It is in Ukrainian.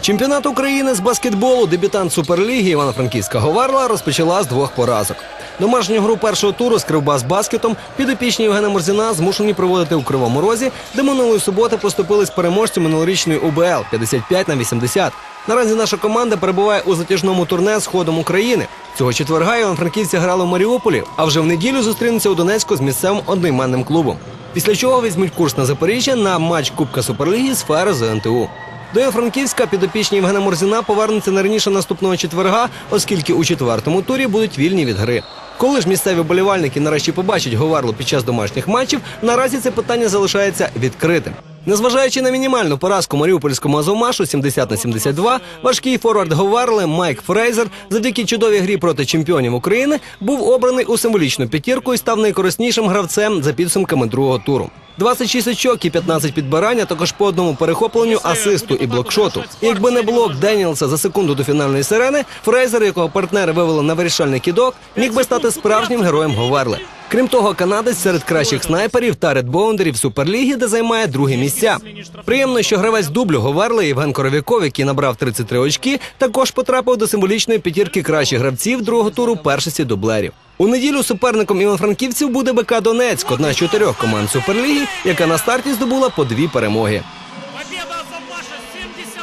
Чемпіонат України з баскетболу дебютант Суперліги Івано-Франківська Говарла розпочала з двох поразок. Домашню гру першого туру з Кривбас баскетом підопічні Євгена Морзіна змушені проводити у Кривому Розі, де минулої суботи поступились переможцю минулорічної УБЛ 55 на 80. Наразі наша команда перебуває у затяжному турне з ходом України. Цього четверга івано-франківці грали в Маріуполі, а вже в неділю зустрінуться у Донецьку з місцевим одноіменним клубом. Після чого візьмуть курс на Запоріжжя на матч Кубка Суперліги з ФР з НТУ. До Євро-Франківська підопічні Євгена Морзіна повернуться не раніше наступного четверга, оскільки у четвертому турі будуть вільні від гри. Коли ж місцеві болівальники нарешті побачать Говарлу під час домашніх матчів, наразі це питання залишається відкритим. Незважаючи на мінімальну поразку маріупольському Азовмашу 70 на 72, важкий форвард Говарли Майк Фрейзер завдяки чудовій грі проти чемпіонів України був обраний у символічну п'ятірку і став найкориснішим гравцем за підсумками другого туру. 26 очок і 15 підбирань, а також по одному перехопленню, асисту і блокшоту. І якби не блок Деніелса за секунду до фінальної сирени, Фрейзер, якого партнери вивели на вирішальний кідок, міг би стати справжнім героєм Говарли. Крім того, канадець серед кращих снайперів та редбоундерів Суперліги, де займає друге місця. Приємно, що гравець дублю Говерли Євген Коровіков, який набрав 33 очки, також потрапив до символічної п'ятірки кращих гравців другого туру першості дублерів. У неділю суперником івано-франківців буде БК Донецьк, одна з чотирьох команд Суперліги, яка на старті здобула по дві перемоги.